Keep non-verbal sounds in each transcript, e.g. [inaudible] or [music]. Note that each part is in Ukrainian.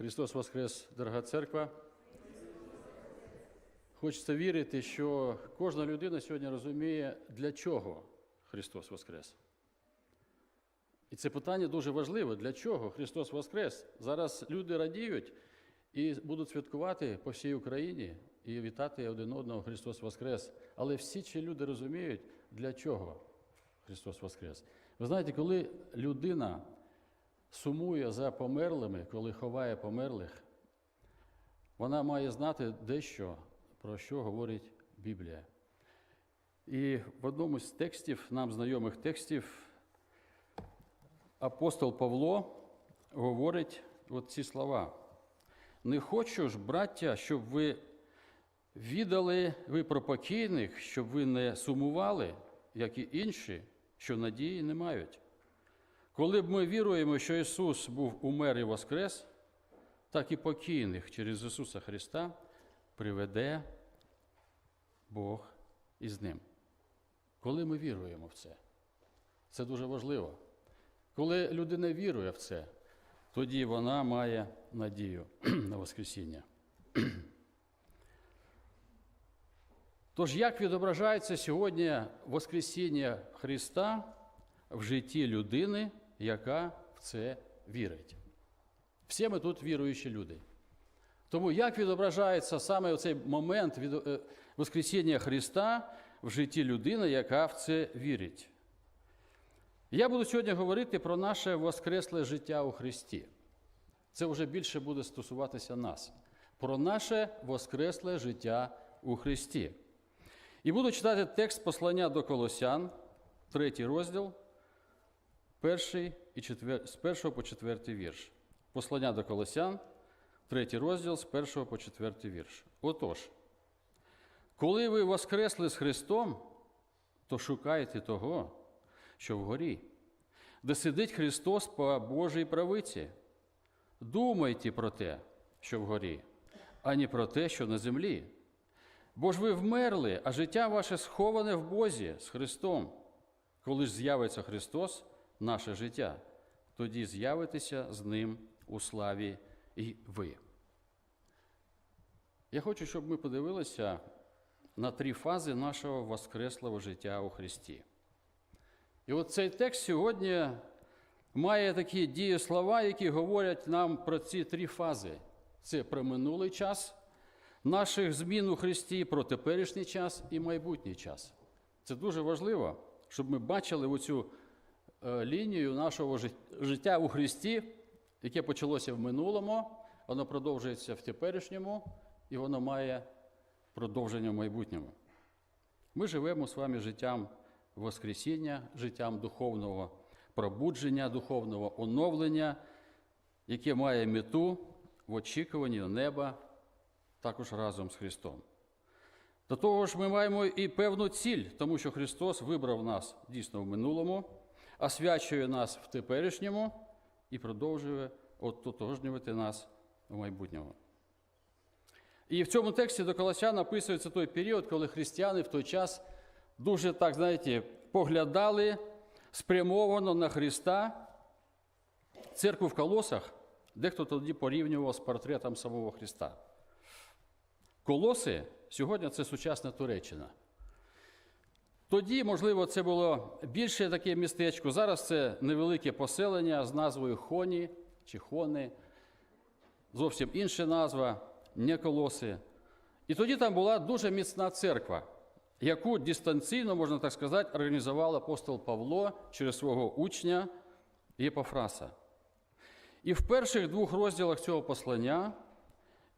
Христос Воскрес, дорога церква. Хочеться вірити, що кожна людина сьогодні розуміє, для чого Христос Воскрес. І це питання дуже важливе. Для чого Христос Воскрес? Зараз люди радіють і будуть святкувати по всій Україні і вітати один одного Христос Воскрес. Але всі ці люди розуміють, для чого Христос Воскрес. Ви знаєте, коли людина сумує за померлими, коли ховає померлих, вона має знати дещо, про що говорить Біблія. І в одному з текстів, нам знайомих текстів, апостол Павло говорить от ці слова. Не хочу ж, браття, щоб ви віддали ви про покійних, щоб ви не сумували, як і інші, що надії не мають. Коли б ми віруємо, що Ісус був умер і воскрес, так і покійних через Ісуса Христа приведе Бог із ним. Коли ми віруємо в це, це дуже важливо. Коли людина вірує в це, тоді вона має надію [clears throat] на Воскресіння. [clears throat] Тож, як відображається сьогодні Воскресіння Христа в житті людини, яка в це вірить? Всі ми тут віруючі люди. Тому як відображається саме цей момент е, Воскресіння Христа в житті людини, яка в це вірить? Я буду сьогодні говорити про наше воскресле життя у Христі. Це вже більше буде стосуватися нас, про наше воскресле життя у Христі. І буду читати текст послання до Колосян, третій розділ, перший і четвер... з першого по четвертий вірш. Послання до Колосян, третій розділ з першого по четвертий вірш. Отож, коли ви воскресли з Христом, то шукайте того, що вгорі, де сидить Христос по Божій правиці. Думайте про те, що вгорі, а не про те, що на землі. Бо ж ви вмерли, а життя ваше сховане в Бозі з Христом. Коли ж з'явиться Христос, наше життя, тоді з'явитеся з Ним у славі і ви. Я хочу, щоб ми подивилися на три фази нашого воскреслого життя у Христі. І от цей текст сьогодні має такі дієслова, які говорять нам про ці три фази: це про минулий час наших змін у Христі, про теперішній час і майбутній час. Це дуже важливо, щоб ми бачили оцю лінію нашого життя у Христі, яке почалося в минулому, воно продовжується в теперішньому, і воно має продовження в майбутньому. Ми живемо з вами життям Воскресіння, життям духовного пробудження, духовного оновлення, яке має мету в очікуванні неба також разом з Христом. До того ж, ми маємо і певну ціль, тому що Христос вибрав нас дійсно в минулому, освячує нас в теперішньому і продовжує ототожнювати нас в майбутньому. І в цьому тексті до Колосян описується той період, коли християни в той час дуже, так знаєте, поглядали спрямовано на Христа. Церкву в колосах дехто тоді порівнював з портретом самого Христа. Колоси сьогодні це сучасна Туреччина. Тоді, можливо, це було більше таке містечко. Зараз це невелике поселення з назвою Хоні чи Хони, зовсім інша назва, не колоси. І тоді там була дуже міцна церква, яку дистанційно, можна так сказати, організував апостол Павло через свого учня Єпофраса. І в перших двох розділах цього послання.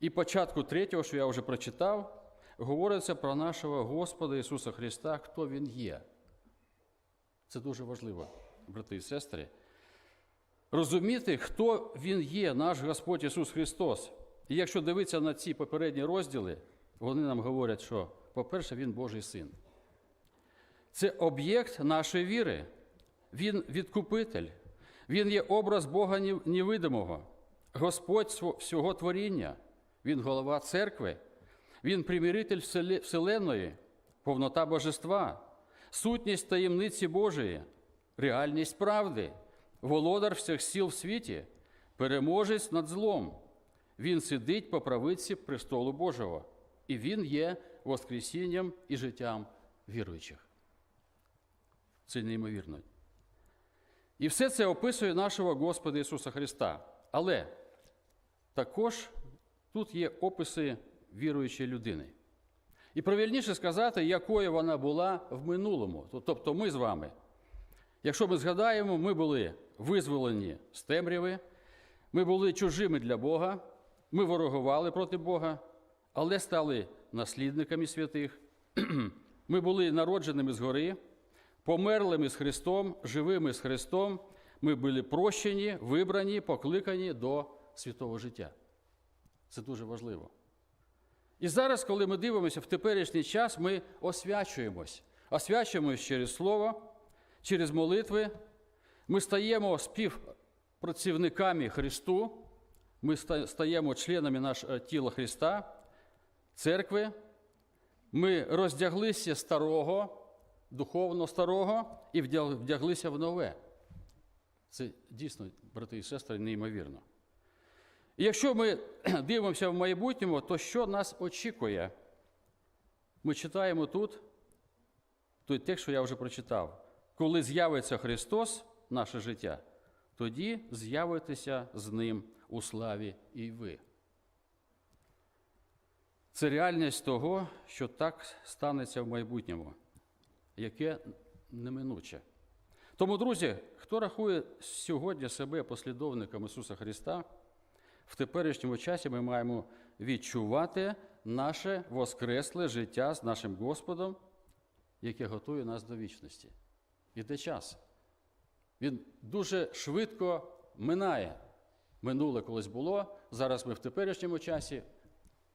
І початку третього, що я вже прочитав, говориться про нашого Господа Ісуса Христа, хто Він є. Це дуже важливо, брати і сестри. Розуміти, хто Він є, наш Господь Ісус Христос. І якщо дивитися на ці попередні розділи, вони нам говорять, що, по-перше, Він Божий син. Це об'єкт нашої віри. Він відкупитель, Він є образ Бога невидимого, Господь всього творіння. Він голова церкви, він примиритель Вселенної, повнота Божества, сутність таємниці Божої, реальність правди, володар всіх сіл в світі, переможець над злом, Він сидить по правиці престолу Божого, і Він є Воскресінням і життям віруючих. Це неймовірно. І все це описує нашого Господа Ісуса Христа. Але також тут є описи віруючої людини. І правильніше сказати, якою вона була в минулому. Тобто ми з вами. Якщо ми згадаємо, ми були визволені з темряви, ми були чужими для Бога, ми ворогували проти Бога, але стали наслідниками святих. [clears throat] Ми були народженими згори, померлими з Христом, живими з Христом. Ми були прощені, вибрані, покликані до святого життя. Це дуже важливо. І зараз, коли ми дивимося в теперішній час, ми освячуємось. Освячуємось через Слово, через молитви. Ми стаємо співпрацівниками Христу, ми стаємо членами нашого тіла Христа, церкви. Ми роздяглися старого, духовно старого, і вдяглися в нове. Це дійсно, брати і сестри, неймовірно. Якщо ми [clears throat] дивимося в майбутньому, то що нас очікує? Ми читаємо тут той текст, що я вже прочитав. Коли з'явиться Христос, наше життя, тоді з'явитеся з Ним у славі і ви. Це реальність того, що так станеться в майбутньому, яке неминуче. Тому, друзі, хто рахує сьогодні себе послідовником Ісуса Христа, в теперішньому часі ми маємо відчувати наше воскресле життя з нашим Господом, яке готує нас до вічності. Іде час. Він дуже швидко минає. Минуле колись було, зараз ми в теперішньому часі.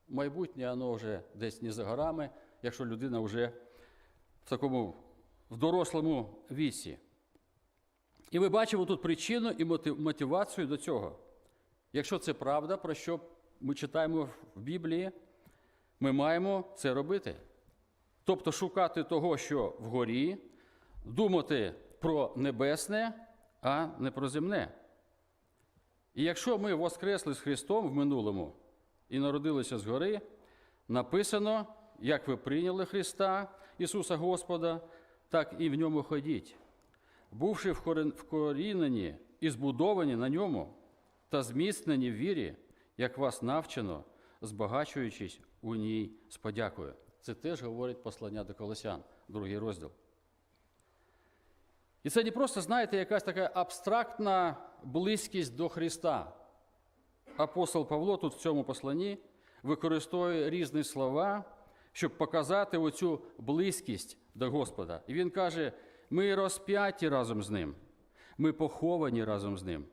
Майбутнє воно вже десь не за горами, якщо людина вже в такому в дорослому віці. І ми бачимо тут причину і мотивацію до цього. Якщо це правда, про що ми читаємо в Біблії, ми маємо це робити. Тобто шукати того, що вгорі, думати про небесне, а не про земне. І якщо ми воскресли з Христом в минулому і народилися згори, написано, як ви прийняли Христа, Ісуса Господа, так і в ньому ходіть, бувши вкорінені і збудовані на ньому та зміцнені в вірі, як вас навчено, збагачуючись у ній з подякою. Це теж говорить послання до Колосян, другий розділ. І це не просто, знаєте, якась така абстрактна близькість до Христа. Апостол Павло тут в цьому посланні використовує різні слова, щоб показати оцю близькість до Господа. І він каже: ми розп'яті разом з ним, ми поховані разом з ним,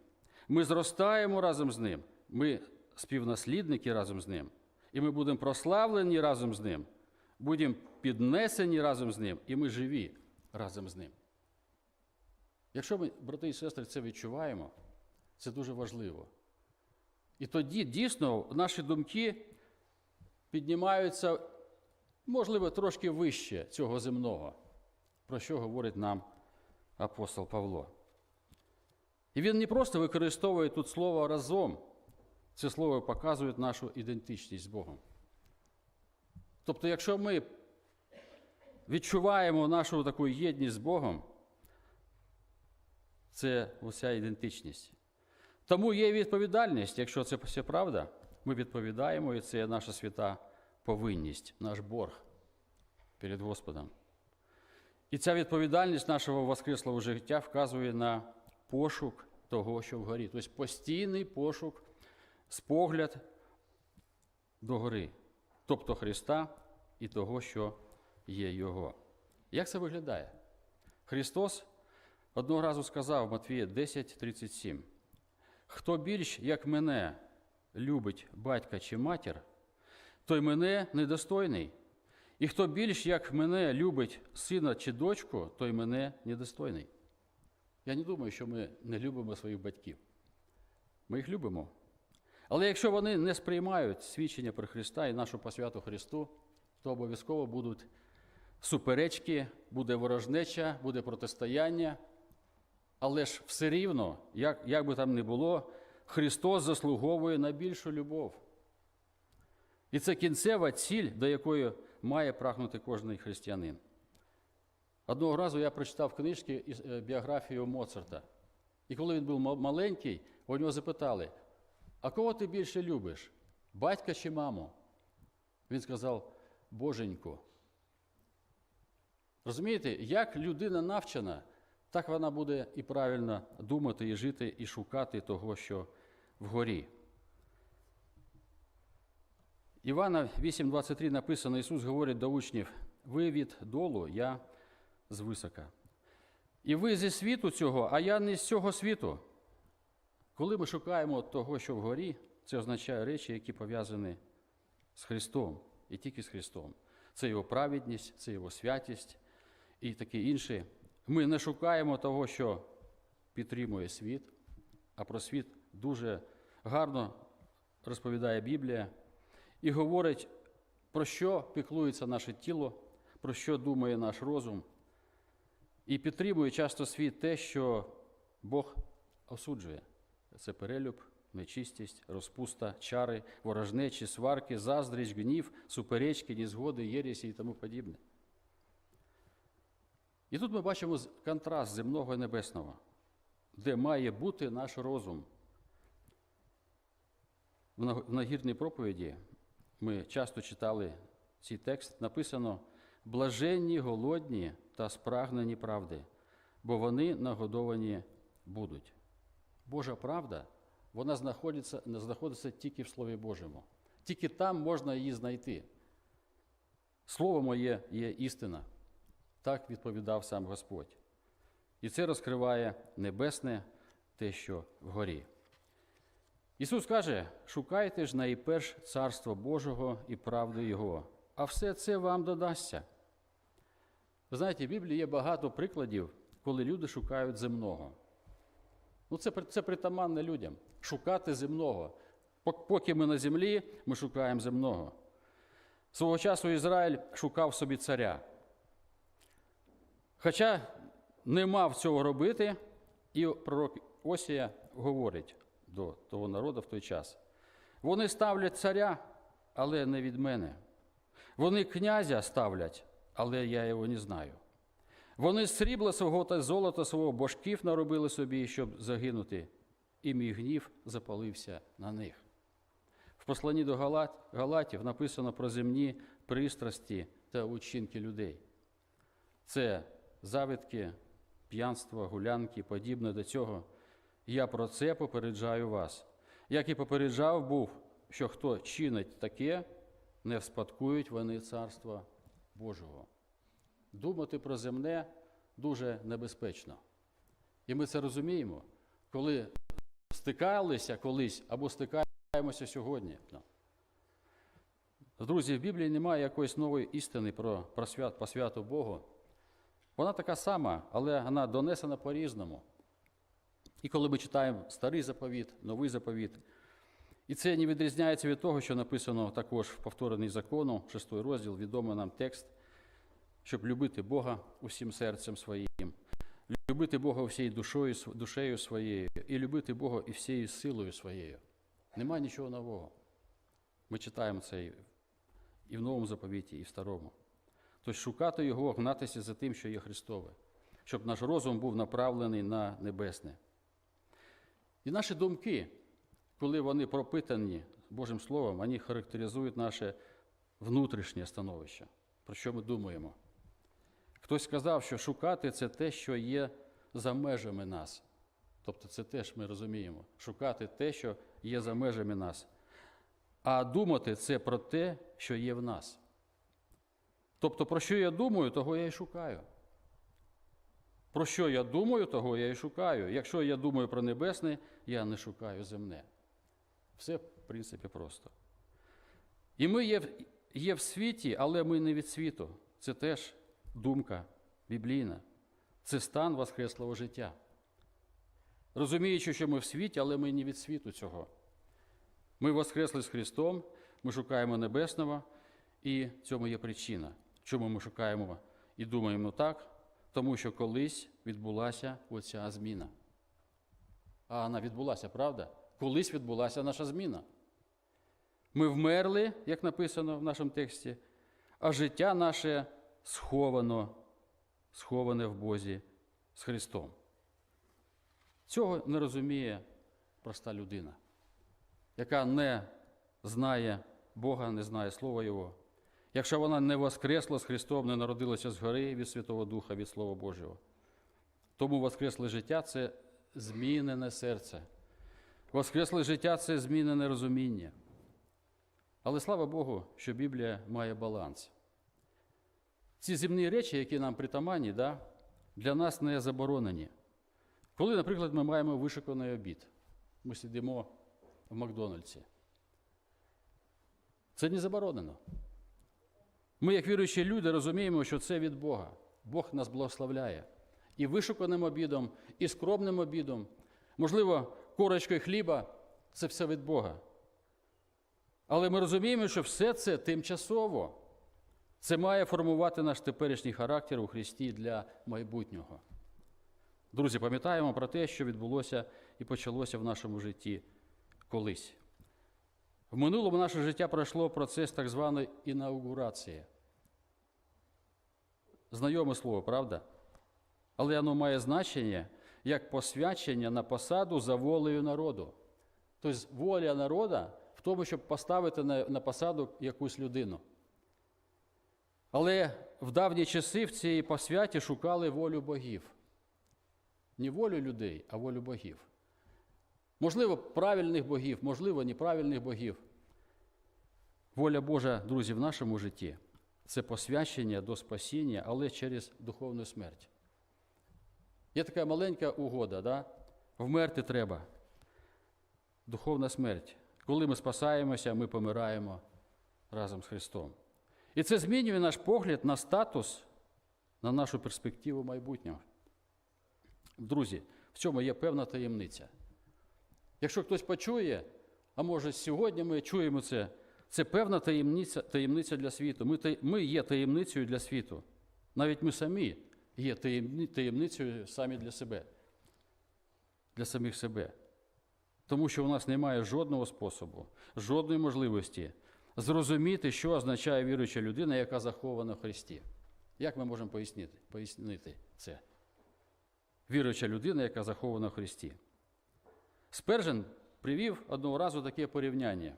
ми зростаємо разом з ним, ми співнаслідники разом з ним, і ми будемо прославлені разом з ним, будемо піднесені разом з ним, і ми живі разом з ним. Якщо ми, брати і сестри, це відчуваємо, це дуже важливо. І тоді дійсно наші думки піднімаються, можливо, трошки вище цього земного, про що говорить нам апостол Павло. І він не просто використовує тут слово разом, це слово показує нашу ідентичність з Богом. Тобто, якщо ми відчуваємо нашу таку єдність з Богом, це уся ідентичність. Тому є відповідальність, якщо це все правда, ми відповідаємо, і це наша свята повинність, наш борг перед Господом. І ця відповідальність нашого воскреслого життя вказує на пошук того, що вгорі. Тобто постійний пошук, спогляд до гори, тобто Христа і того, що є Його. Як це виглядає? Христос одного разу сказав Матвія 10:37. Хто більш, як мене, любить батька чи матір, той мене недостойний. І хто більш, як мене, любить сина чи дочку, той мене недостойний. Я не думаю, що ми не любимо своїх батьків. Ми їх любимо. Але якщо вони не сприймають свідчення про Христа і нашу посвяту Христу, то обов'язково будуть суперечки, буде ворожнеча, буде протистояння. Але ж все рівно, як, як би там не було, Христос заслуговує на більшу любов. І це кінцева ціль, до якої має прагнути кожен християнин. Одного разу я прочитав книжки із е, біографію Моцарта. І коли він був маленький, у нього запитали: а кого ти більше любиш? Батька чи маму? Він сказав: Боженьку. Розумієте, як людина навчена, так вона буде і правильно думати, і жити, і шукати того, що вгорі. Івана 8,23 написано, Ісус говорить до учнів: ви від долу, я з висока. І ви зі світу цього, а я не з цього світу. Коли ми шукаємо того, що вгорі, це означає речі, які пов'язані з Христом і тільки з Христом. Це Його праведність, це Його святість і таке інше. Ми не шукаємо того, що підтримує світ, а про світ дуже гарно розповідає Біблія і говорить, про що піклується наше тіло, про що думає наш розум, і підтримує часто світ те, що Бог осуджує. Це перелюб, нечистість, розпуста, чари, ворожнечі, сварки, заздрість, гнів, суперечки, незгоди, єресі і тому подібне. І тут ми бачимо контраст земного і небесного, де має бути наш розум. В нагірній проповіді ми часто читали цей текст, написано блаженні, голодні та спрагнені правди, бо вони нагодовані будуть. Божа правда, вона знаходиться, не знаходиться тільки в Слові Божому. Тільки там можна її знайти. Слово моє є істина. Так відповідав сам Господь. І це розкриває небесне те, що вгорі. Ісус каже: шукайте ж найперш Царство Божого і правду Його, а все це вам додасться. Ви знаєте, в Біблії є багато прикладів, коли люди шукають земного. Ну, це, це притаманне людям шукати земного. Поки ми на землі, ми шукаємо земного. Свого часу Ізраїль шукав собі царя. Хоча не мав цього робити, і пророк Осія говорить до того народу в той час. Вони ставлять царя, але не від мене. Вони князя ставлять, але я його не знаю. Вони срібла свого та золота свого божків наробили собі, щоб загинути, і мій гнів запалився на них. В посланні до Галат, Галатів написано про земні пристрасті та учинки людей. Це завидки, п'янство, гулянки, подібне до цього. Я про це попереджаю вас. Як і попереджав був, що хто чинить таке, не вспадкують вони Царства Божого. Думати про земне дуже небезпечно. І ми це розуміємо, коли стикалися колись або стикаємося сьогодні. Друзі, в Біблії немає якоїсь нової істини про, про свят, по святу Богу. Вона така сама, але вона донесена по-різному. І коли ми читаємо старий заповіт, новий заповіт, і це не відрізняється від того, що написано також в повторений закону, шестий розділ, відомий нам текст, щоб любити Бога усім серцем своїм, любити Бога всією душою, душею своєю, і любити Бога і всією силою своєю. Нема нічого нового. Ми читаємо це і- в новому заповіті, і в старому. Тобто шукати його, гнатися за тим, що є Христове, щоб наш розум був направлений на небесне. І наші думки, коли вони пропитані Божим Словом, вони характеризують наше внутрішнє становище, про що ми думаємо. Хтось сказав, що шукати це те, що є за межами нас. Тобто це теж ми розуміємо. Шукати те, що є за межами нас. А думати це про те, що є в нас. Тобто, про що я думаю, того я і шукаю. Про що я думаю, того я і шукаю. Якщо я думаю про небесне, я не шукаю земне. Все, в принципі, просто. І ми є, є в світі, але ми не від світу. Це теж думка біблійна. Це стан воскреслого життя. Розуміючи, що ми в світі, але ми не від світу цього. Ми воскресли з Христом, ми шукаємо небесного, і цьому є причина, чому ми шукаємо і думаємо так, тому що колись відбулася оця зміна. А вона відбулася, правда? Колись відбулася наша зміна. Ми вмерли, як написано в нашому тексті, а життя наше сховано, сховане в Бозі з Христом. Цього не розуміє проста людина, яка не знає Бога, не знає Слова Його. Якщо вона не воскресла з Христом, не народилася згори від Святого Духа, від Слова Божого. Тому воскресле життя це змінене серце. Воскресле життя це змінене розуміння. Але слава Богу, що Біблія має баланс. Ці земні речі, які нам притаманні, да, для нас не заборонені. Коли, наприклад, ми маємо вишиканий обід, ми сидимо в Макдональдсі. Це не заборонено. Ми, як віруючі люди, розуміємо, що це від Бога. Бог нас благословляє. І вишуканим обідом, і скромним обідом, можливо, корочкою хліба це все від Бога. Але ми розуміємо, що все це тимчасово. Це має формувати наш теперішній характер у Христі для майбутнього. Друзі, пам'ятаємо про те, що відбулося і почалося в нашому житті колись. В минулому наше життя пройшло процес так званої інаугурації. Знайоме слово, правда? Але воно має значення як посвячення на посаду за волею народу. Тобто воля народу в тому, щоб поставити на, посаду якусь людину. Але в давні часи в цій посвяті шукали волю богів. Не волю людей, а волю богів. Можливо, правильних богів, можливо, неправильних богів. Воля Божа, друзі, в нашому житті це посвячення до спасіння, але через духовну смерть. Є така маленька угода, да? вмерти треба. Духовна смерть. Коли ми спасаємося, ми помираємо разом з Христом. І це змінює наш погляд на статус, на нашу перспективу майбутнього. Друзі, в цьому є певна таємниця. Якщо хтось почує, а може сьогодні ми чуємо це, це певна таємниця, таємниця для світу. Ми, ми є таємницею для світу. Навіть ми самі є таємницею самі для себе, для самих себе. Тому що у нас немає жодного способу, жодної можливості зрозуміти, що означає віруюча людина, яка захована в Христі. Як ми можемо пояснити, пояснити це? Віруюча людина, яка захована в Христі. Спержен привів одного разу таке порівняння.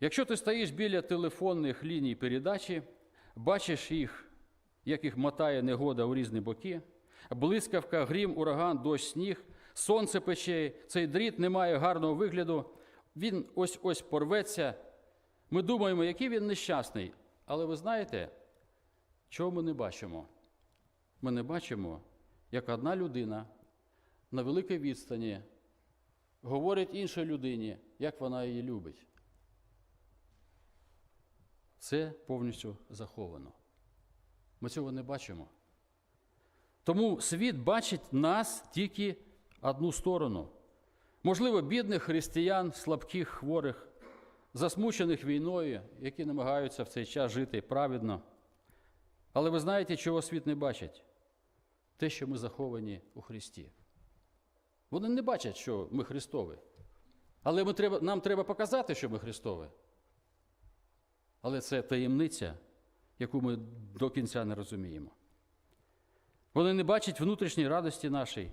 Якщо ти стоїш біля телефонних ліній передачі, бачиш їх, як їх мотає негода у різні боки, блискавка, грім, ураган, дощ, сніг, сонце пече, цей дріт не має гарного вигляду, він ось-ось порветься. Ми думаємо, який він нещасний. Але ви знаєте, чого ми не бачимо? Ми не бачимо, як одна людина на великій відстані говорить іншій людині, як вона її любить. Це повністю заховано. Ми цього не бачимо. Тому світ бачить нас тільки одну сторону. Можливо, бідних християн, слабких, хворих, засмучених війною, які намагаються в цей час жити праведно. Але ви знаєте, чого світ не бачить? Те, що ми заховані у Христі. Вони не бачать, що ми Христові. Але ми треба, нам треба показати, що ми Христові. Але це таємниця, яку ми до кінця не розуміємо. Вони не бачать внутрішньої радості нашої.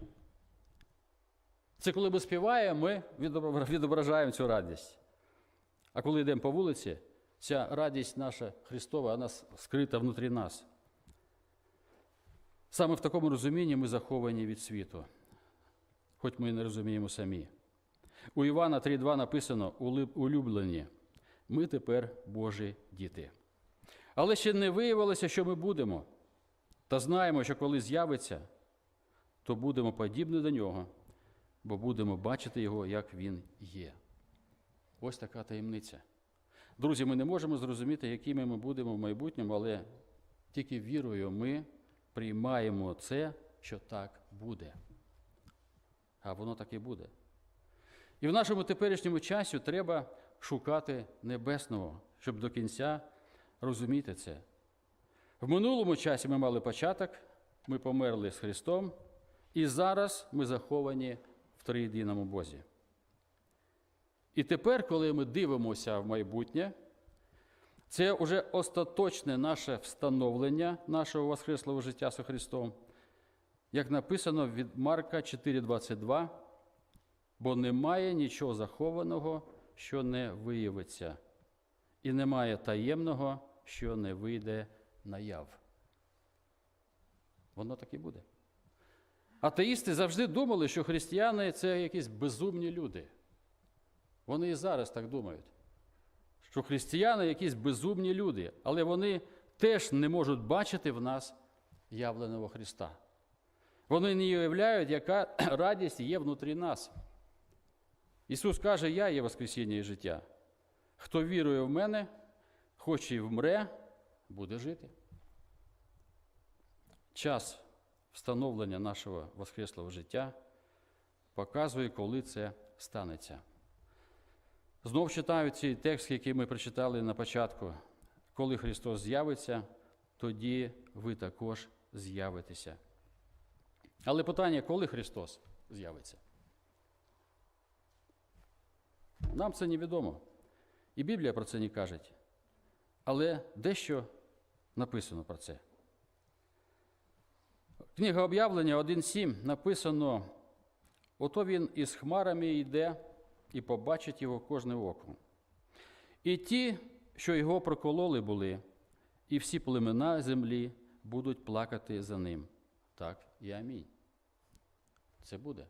Це коли ми співаємо, ми відображаємо цю радість. А коли йдемо по вулиці, ця радість наша Христова, вона скрита внутрі нас. Саме в такому розумінні ми заховані від світу, хоч ми і не розуміємо самі. У Івана 3.2 написано улюблені, ми тепер Божі діти. Але ще не виявилося, що ми будемо, та знаємо, що коли з'явиться, то будемо подібні до нього, бо будемо бачити його, як він є. Ось така таємниця. Друзі, ми не можемо зрозуміти, якими ми будемо в майбутньому, але тільки вірою ми приймаємо це, що так буде. А воно так і буде. І в нашому теперішньому часі треба шукати небесного, щоб до кінця розуміти це. В минулому часі ми мали початок, ми померли з Христом, і зараз ми заховані в триєдиному Бозі. І тепер, коли ми дивимося в майбутнє, це вже остаточне наше встановлення нашого Воскреслого життя з Христом, як написано від Марка 4,22, бо немає нічого захованого, що не виявиться, і немає таємного, що не вийде наяв. Воно так і буде. Атеїсти завжди думали, що християни це якісь безумні люди. Вони і зараз так думають, що християни якісь безумні люди, але вони теж не можуть бачити в нас явленого Христа. Вони не уявляють, яка [clears throat] радість є внутрі нас. Ісус каже, Я є Воскресіння і життя. Хто вірує в мене, хоч і вмре, буде жити. Час встановлення нашого Воскреслого життя показує, коли це станеться. Знов читаю цей текст, який ми прочитали на початку. Коли Христос з'явиться, тоді ви також з'явитеся. Але питання, коли Христос з'явиться? Нам це невідомо. І Біблія про це не каже. Але дещо написано про це. Книга об'явлення 1.7 написано: ото він із хмарами йде і побачить його кожне око. І ті, що його прокололи були, і всі племена землі будуть плакати за ним. Так і амінь. Це буде.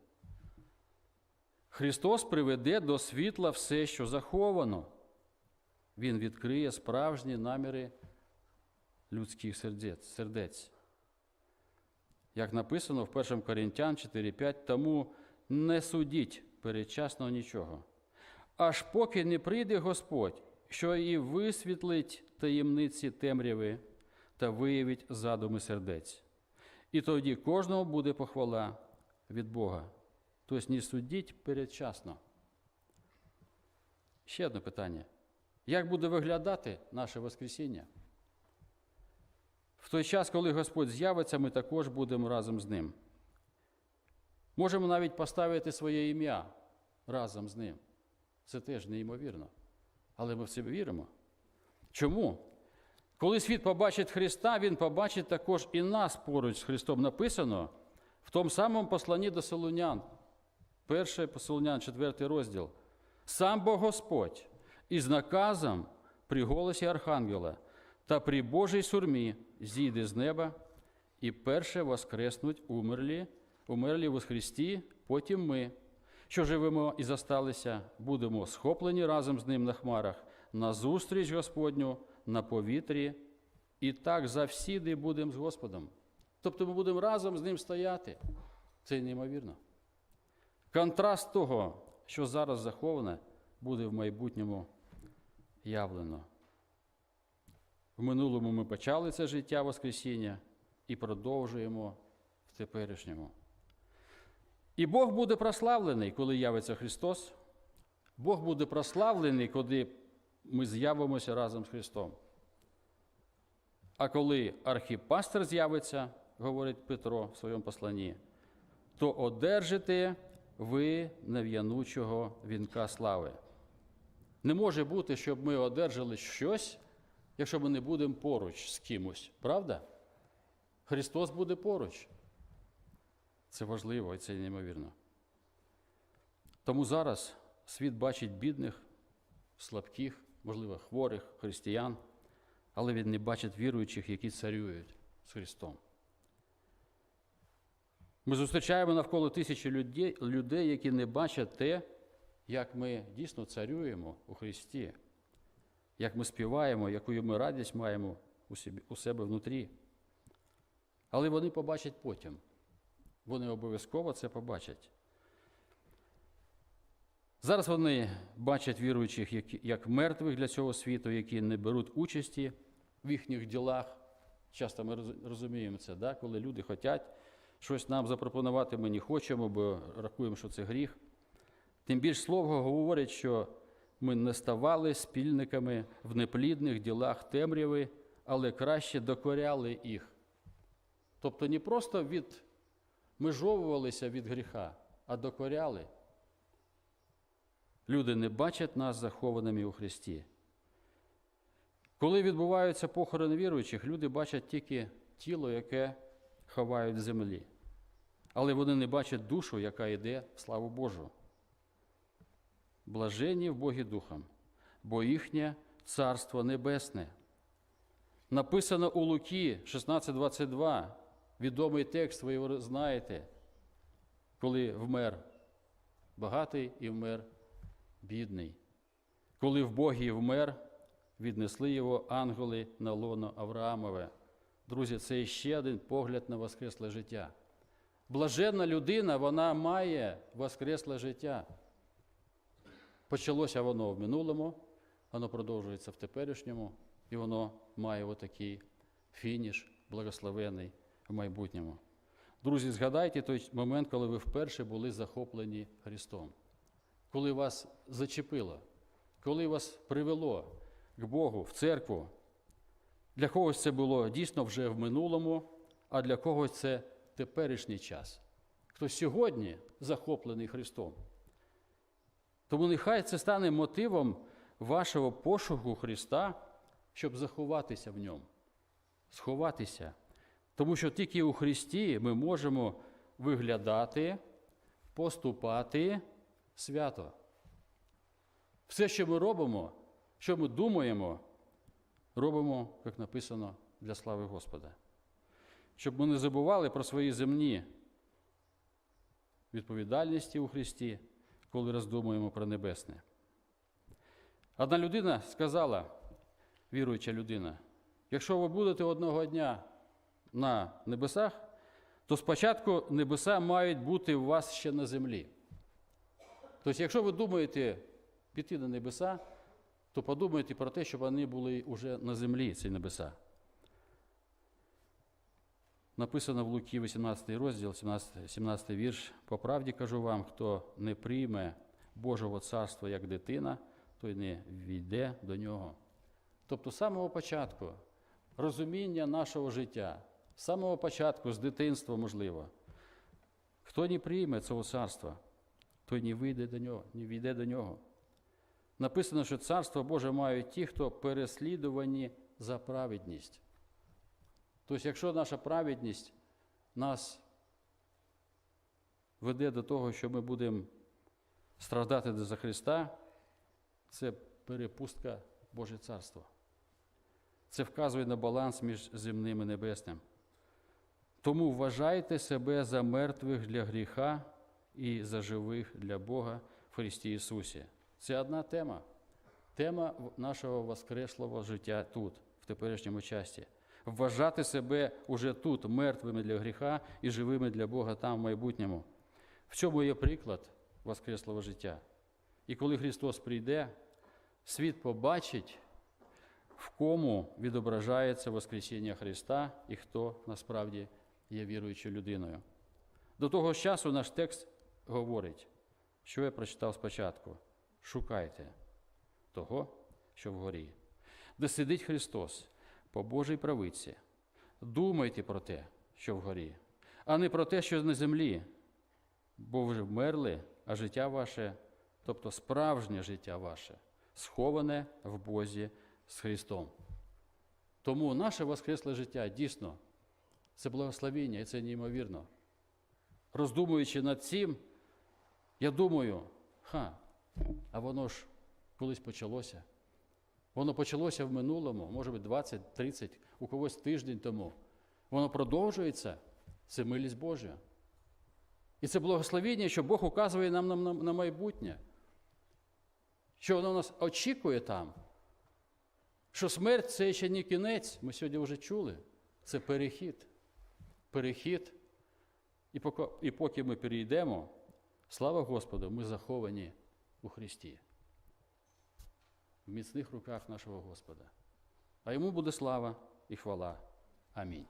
Христос приведе до світла все, що заховано. Він відкриє справжні наміри людських сердець. сердець. Як написано в 1 Коринтян 4:5, тому не судіть передчасно нічого. Аж поки не прийде Господь, що і висвітлить таємниці темряви та виявить задуми сердець. І тоді кожному буде похвала від Бога. Тобто не судіть передчасно. Ще одне питання. Як буде виглядати наше Воскресіння? В той час, коли Господь з'явиться, ми також будемо разом з Ним. Можемо навіть поставити своє ім'я разом з Ним. Це теж неймовірно. Але ми в це віримо. Чому? Коли світ побачить Христа, Він побачить також і нас поруч з Христом. Написано в тому самому посланні до Солунян, перше Солунян, 4 розділ. Сам Бог Господь із наказом при голосі Архангела та при Божій сурмі зійде з неба і перше воскреснуть умерлі, умерлі в Христі, потім ми, що живемо і засталися, будемо схоплені разом з ним на хмарах, на зустріч Господню, на повітрі, і так завсіди будемо з Господом. Тобто ми будемо разом з ним стояти. Це неймовірно. Контраст того, що зараз заховане, буде в майбутньому явлено. В минулому ми почали це життя Воскресіння і продовжуємо в теперішньому. І Бог буде прославлений, коли явиться Христос. Бог буде прославлений, коли ми з'явимося разом з Христом. А коли архіпастер з'явиться, говорить Петро в своєму посланні, то одержите ви нев'янучого вінка слави. Не може бути, щоб ми одержали щось, якщо ми не будемо поруч з кимось, правда? Христос буде поруч. Це важливо і це неймовірно. Тому зараз світ бачить бідних, слабких, можливо, хворих християн, але він не бачить віруючих, які царюють з Христом. Ми зустрічаємо навколо тисячі людей, які не бачать те, як ми дійсно царюємо у Христі, як ми співаємо, яку ми радість маємо у, себе внутрі. Але вони побачать потім. Вони обов'язково це побачать. Зараз вони бачать віруючих як мертвих для цього світу, які не беруть участі в їхніх ділах. Часто ми розуміємо це, да? коли люди хочуть щось нам запропонувати, ми не хочемо, бо рахуємо, що це гріх. Тим більш слово говорить, що ми не ставали спільниками в неплідних ділах темряви, але краще докоряли їх. Тобто не просто відмежовувалися від гріха, а докоряли. люди не бачать нас захованими у Христі. Коли відбуваються похорони віруючих, люди бачать тільки тіло, яке ховають в землі. Але вони не бачать душу, яка йде в славу Божу. Блаженні в Богі Духом, бо їхнє Царство Небесне. Написано у Луки 16:22, відомий текст, ви його знаєте, коли вмер багатий і вмер бідний. Коли в Богі вмер, віднесли його ангели на лоно Авраамове. Друзі, це ще один погляд на воскресле життя. Блаженна людина, вона має воскресле життя. Почалося воно в минулому, воно продовжується в теперішньому, і воно має отакий фініш благословений в майбутньому. Друзі, згадайте той момент, коли ви вперше були захоплені Христом, коли вас зачепило, коли вас привело к Богу в церкву. Для когось це було дійсно вже в минулому, а для когось це теперішній час. Хто сьогодні захоплений Христом. Тому нехай це стане мотивом вашого пошуку Христа, щоб заховатися в ньому, сховатися. Тому що тільки у Христі ми можемо виглядати, поступати свято. Все, що ми робимо, що ми думаємо, робимо, як написано, для слави Господа. Щоб ми не забували про свої земні відповідальності у Христі, коли роздумуємо про небесне. Одна людина сказала, віруюча людина, якщо ви будете одного дня на небесах, то спочатку небеса мають бути у вас ще на землі. Тобто, якщо ви думаєте піти на небеса, то подумайте про те, щоб вони були вже на землі, ці небеса. Написано в Луки 18 розділ, 17, 17 вірш. По правді кажу вам, хто не прийме Божого царства як дитина, той не війде до нього. Тобто, з самого початку розуміння нашого життя, з самого початку, з дитинства, можливо, хто не прийме цього царства, той не вийде до нього, не війде до нього. Написано, що царство Боже мають ті, хто переслідувані за праведність. Тобто, якщо наша праведність нас веде до того, що ми будемо страждати за Христа, це перепустка Боже Царства. Це вказує на баланс між земним і небесним. Тому вважайте себе за мертвих для гріха і за живих для Бога в Христі Ісусі. Це одна тема. Тема нашого воскреслого життя тут, в теперішньому часі. Вважати себе уже тут, мертвими для гріха і живими для Бога там в майбутньому. В чому є приклад воскреслого життя? І коли Христос прийде, світ побачить, в кому відображається Воскресіння Христа і хто насправді є віруючою людиною. До того ж часу наш текст говорить, що я прочитав спочатку. Шукайте того, що вгорі, де сидить Христос по Божій правиці. Думайте про те, що вгорі, а не про те, що на землі, бо ви вмерли, а життя ваше, тобто справжнє життя ваше, сховане в Бозі з Христом. Тому наше воскресле життя дійсно це благословіння і це неймовірно. Роздумуючи над цим, я думаю, ха, а воно ж колись почалося. Воно почалося в минулому, може бути 20-30, у когось тиждень тому. Воно продовжується, це милість Божа. І це благословіння, що Бог указує нам на, на, на майбутнє, що воно нас очікує там. Що смерть це ще не кінець, ми сьогодні вже чули. Це перехід. Перехід. І поки, і поки ми перейдемо, слава Господу, ми заховані у Христі. В міцних руках нашого Господа. А йому буде слава і хвала. Амінь.